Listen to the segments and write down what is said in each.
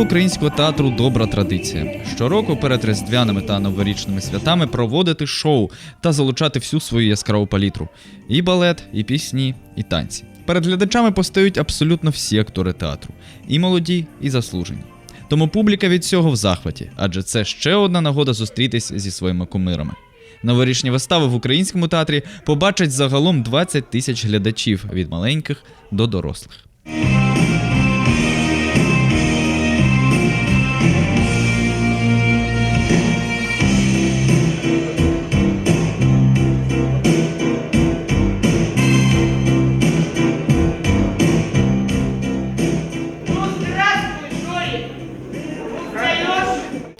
українського театру добра традиція. Щороку перед різдвяними та новорічними святами проводити шоу та залучати всю свою яскраву палітру: і балет, і пісні, і танці. Перед глядачами постають абсолютно всі актори театру, і молоді, і заслужені. Тому публіка від цього в захваті, адже це ще одна нагода зустрітись зі своїми кумирами. Новорічні вистави в українському театрі побачать загалом 20 тисяч глядачів від маленьких до дорослих.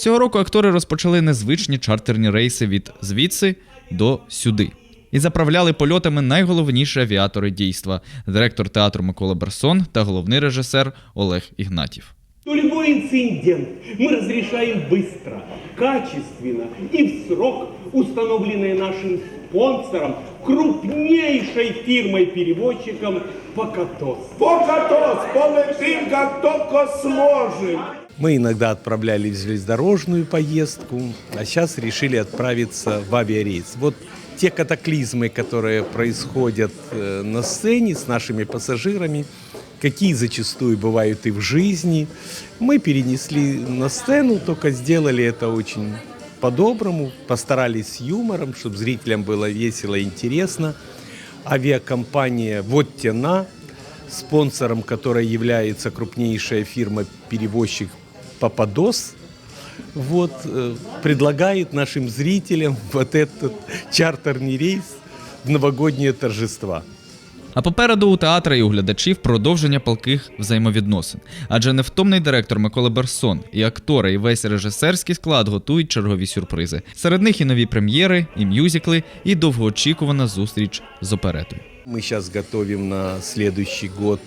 Цього року актори розпочали незвичні чартерні рейси від звідси до сюди. І заправляли польотами найголовніші авіатори дійства директор театру Микола Берсон та головний режисер Олег Ігнатів. то любой инцидент мы разрешаем быстро, качественно и в срок, установленный нашим спонсором, крупнейшей фирмой-переводчиком «Покатос». Покатос, полетим, как только сможем. Мы иногда отправляли в железнодорожную поездку, а сейчас решили отправиться в авиарейс. Вот те катаклизмы, которые происходят э, на сцене с нашими пассажирами, какие зачастую бывают и в жизни, мы перенесли на сцену, только сделали это очень по-доброму, постарались с юмором, чтобы зрителям было весело и интересно. Авиакомпания «Вот тена», спонсором которой является крупнейшая фирма-перевозчик «Пападос», вот, э, предлагает нашим зрителям вот этот чартерный рейс в новогодние торжества. А попереду у театра і у глядачів продовження палких взаємовідносин. Адже невтомний директор Микола Берсон і актори, і весь режисерський склад готують чергові сюрпризи. Серед них і нові прем'єри, і мюзикли, і довгоочікувана зустріч з оперетою. Мы сейчас готовим на следующий год,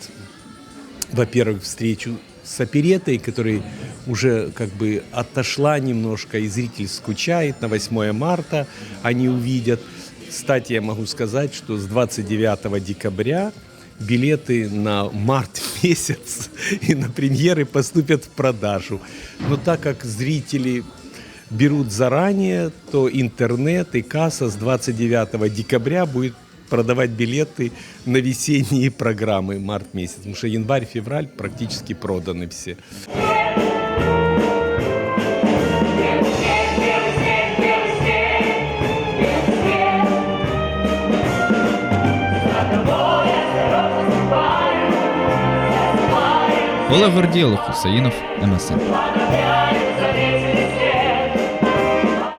во-первых, встречу с оперетой, которая уже как бы отошла немножко, и зритель скучает. На 8 марта они увидят. Кстати, я могу сказать, что с 29 декабря билеты на март месяц и на премьеры поступят в продажу. Но так как зрители берут заранее, то интернет и касса с 29 декабря будет продавать билеты на весенние программы март месяц. Потому что январь-февраль практически проданы все. Олег Гордієло, Хусаїнов, МСН.